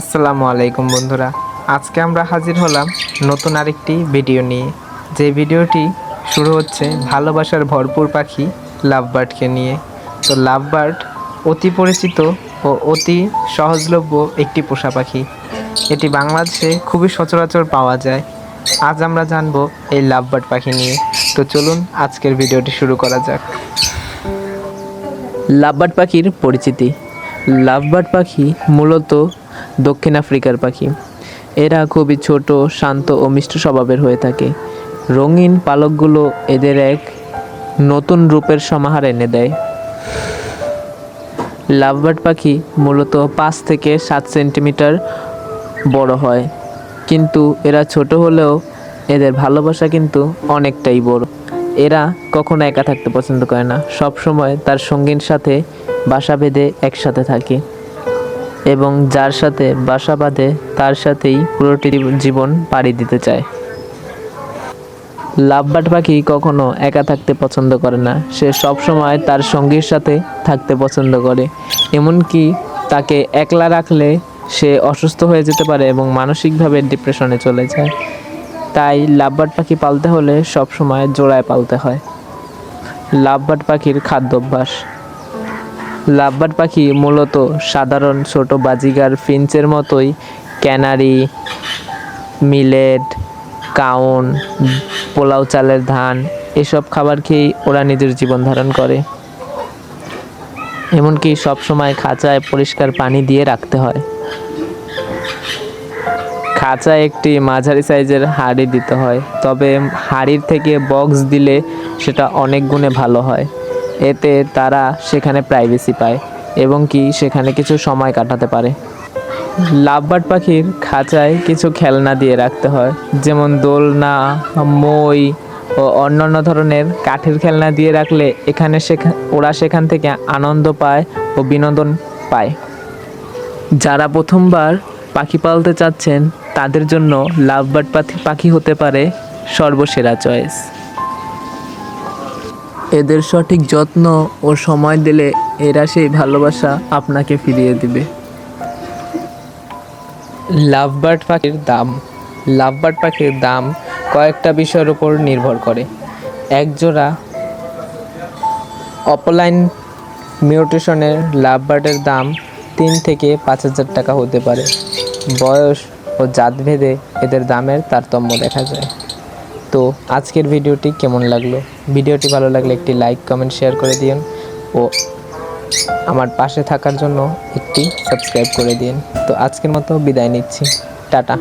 আসসালামু আলাইকুম বন্ধুরা। আজকে আমরা হাজির হলাম নতুন আরেকটি ভিডিও নিয়ে। যে ভিডিওটি শুরু হচ্ছে ভালোবাসার ভরপুর পাখি লাভ লাভবার্ডকে নিয়ে। তো লাভবার্ড অতি পরিচিত ও অতি সহজলভ্য একটি পোষা পাখি। এটি বাংলাদেশে খুবই সচরাচর পাওয়া যায়। আজ আমরা জানব এই লাভবার্ড পাখি নিয়ে। তো চলুন আজকের ভিডিওটি শুরু করা যাক। লাভ লাভবার্ড পাখির পরিচিতি। লাভবার্ড পাখি মূলত দক্ষিণ আফ্রিকার পাখি। এরা খুবই ছোট, শান্ত ও মিষ্ট স্বভাবের হয়ে থাকে। রঙিন পালকগুলো এদের এক নতুন রূপের সমাহার এনে দেয়। লাভবার্ড পাখি মূলত পাঁচ থেকে সাত সেন্টিমিটার বড় হয়, কিন্তু এরা ছোট হলেও এদের ভালোবাসা কিন্তু অনেকটাই বড়। এরা কখনো একা থাকতে পছন্দ করে না সব সময় তার সঙ্গীর সাথে বাসা বেঁধে একসাথে থাকে। এবং যার সাথে বাসা বাঁধে, তার সাথেই পুরোটি জীবন পাড়ি দিতে চায়। লাভবার্ড পাখি কখনো একা থাকতে পছন্দ করে না। সে সব সময় তার সঙ্গীর সাথে থাকতে পছন্দ করে। এমনকি তাকে একলা রাখলে সে অসুস্থ হয়ে যেতে পারে এবং মানসিকভাবে ডিপ্রেশনে চলে যায়। তাই লাভবার্ড পাখি পালতে হলে সব সময় জোড়ায় পালতে হয়। লাভবার্ড পাখির খাদ্যাভ্যাস। লাভবার্ড পাখি মূলত সাধারণ ছোট বাজিগার ফিঞ্চের মতোই। ক্যানারি, মিলেট, কাউন, পোলাও চালের ধান, এসব খাবার খেয়েই ওরা নিজের জীবন ধারণ করে। এমনকি সবসময় খাঁচায় পরিষ্কার পানি দিয়ে রাখতে হয়। খাঁচায় একটি মাঝারি সাইজের হাঁড়ি দিতে হয়, তবে হাঁড়ির থেকে বক্স দিলে সেটা অনেক গুণে ভালো হয়। এতে তারা সেখানে প্রাইভেসি পায় এবং কি সেখানে কিছু সময় কাটাতে পারে। লাভবার্ড পাখির খাঁচায় কিছু খেলনা দিয়ে রাখতে হয়, যেমন দোলনা, মই ও অন্যান্য ধরনের কাঠের খেলনা দিয়ে রাখলে এখানে ওরা সেখান থেকে আনন্দ পায় ও বিনোদন পায়। যারা প্রথমবার পাখি পালতে চাচ্ছেন, তাদের জন্য লাভবার্ড পাখি পাখি হতে পারে সর্বসেরা চয়েস এদের সঠিক যত্ন ও সময় দিলে এরা সেই ভালোবাসা আপনাকে ফিরিয়ে দিবে। লাভবার্ড পাখির দাম। লাভবার্ড পাখির দাম কয়েকটা বিষয়ের উপর নির্ভর করে। এক জোড়া অপলাইন মিউটেশনের লাভবার্ডের দাম তিন থেকে পাঁচ হাজার টাকা হতে পারে। বয়স ও জাতভেদে এদের দামের তারতম্য দেখা যায়। তো আজকের ভিডিওটি কেমন লাগল? ভিডিওটি ভালো লাগলে একটি লাইক কমেন্ট শেয়ার করে দিন ও আমার পাশে থাকার জন্য একটি সাবস্ক্রাইব করে দিন তো আজকের মতো বিদায় নিচ্ছি। টাটা।